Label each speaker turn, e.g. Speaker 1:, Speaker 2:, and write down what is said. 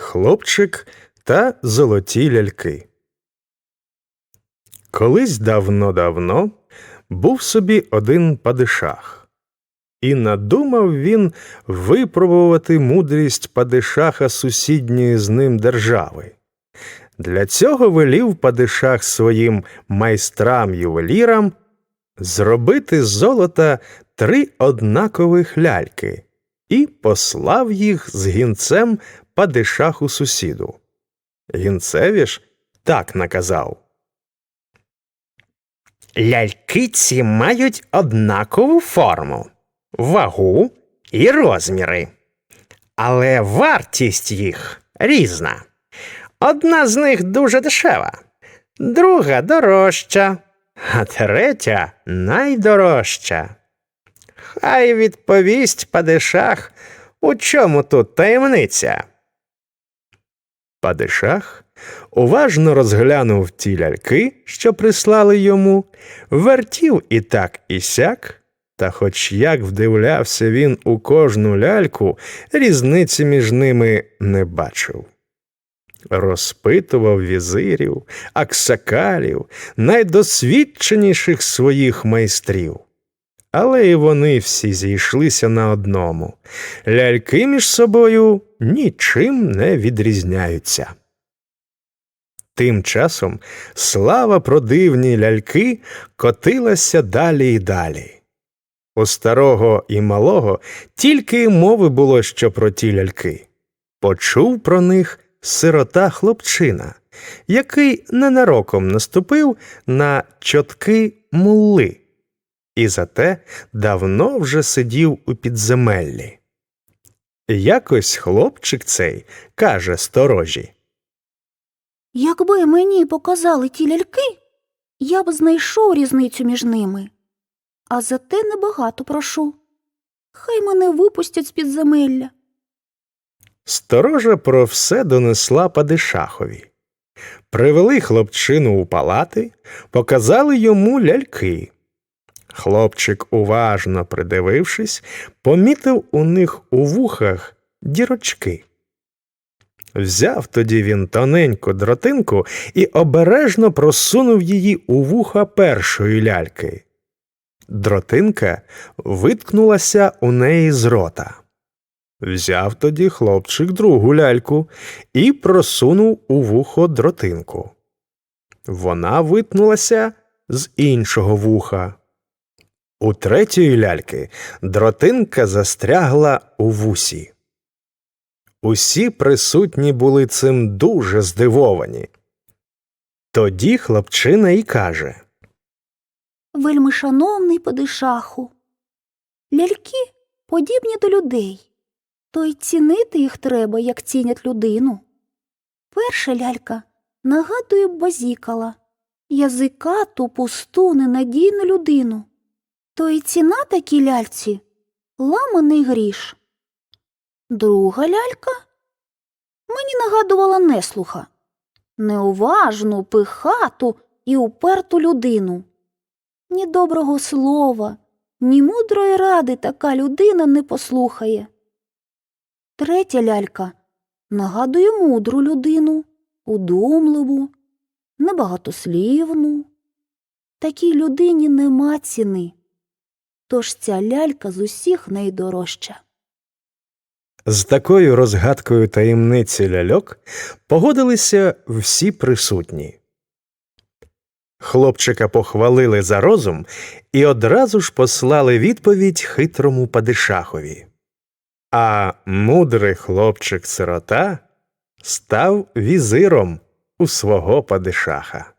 Speaker 1: Хлопчик та золоті ляльки. Колись давно-давно був собі один падишах, і надумав він випробувати мудрість падишаха сусідньої з ним держави. Для цього велів падишах своїм майстрам-ювелірам зробити з золота три однакових ляльки і послав їх з гінцем падишаху сусіду. Гінцеві ж так наказав. Ляльки ці мають однакову форму, вагу і розміри, але вартість їх різна. Одна з них дуже дешева, друга дорожча, а третя найдорожча. Хай відповість падишах, у чому тут таємниця. Падишах уважно розглянув ті ляльки, що прислали йому, вертів і так і сяк, та хоч як вдивлявся він у кожну ляльку, різниці між ними не бачив. Розпитував візирів, аксакалів, найдосвідченіших своїх майстрів. Але і вони всі зійшлися на одному ляльки між собою нічим не відрізняються. Тим часом слава про дивні ляльки котилася далі і далі. У старого і малого тільки мови було що про ті ляльки. Почув про них сирота хлопчина, який ненароком наступив на чотки мулли і зате давно вже сидів у підземеллі. Якось хлопчик цей каже сторожі.
Speaker 2: Якби мені показали ті ляльки, я б знайшов різницю між ними. А зате небагато прошу. Хай мене випустять з підземелля.
Speaker 1: Сторожа про все донесла падишахові. Привели хлопчину у палати, показали йому ляльки. Хлопчик, уважно придивившись, помітив у них у вухах дірочки. Взяв тоді він тоненьку дротинку і обережно просунув її у вуха першої ляльки. Дротинка виткнулася у неї з рота. Взяв тоді хлопчик другу ляльку і просунув у вухо дротинку. Вона витнулася з іншого вуха. У третьої ляльки дротинка застрягла у вусі. Усі присутні були цим дуже здивовані. Тоді хлопчина й каже
Speaker 2: Вельми шановний падишаху. Ляльки подібні до людей, то й цінити їх треба, як цінять людину. Перша лялька нагадує базікала, язикату, пусту, ненадійну людину. То й ціна такій ляльці ламаний гріш. Друга лялька мені нагадувала неслуха, неуважну, пихату і уперту людину. Ні доброго слова, ні мудрої ради така людина не послухає. Третя лялька нагадує мудру людину, удумливу, небагатослівну. Такій людині нема ціни. Тож ця лялька з усіх найдорожча.
Speaker 1: З такою розгадкою таємниці ляльок погодилися всі присутні. Хлопчика похвалили за розум і одразу ж послали відповідь хитрому падишахові. А мудрий хлопчик сирота став візиром у свого падишаха.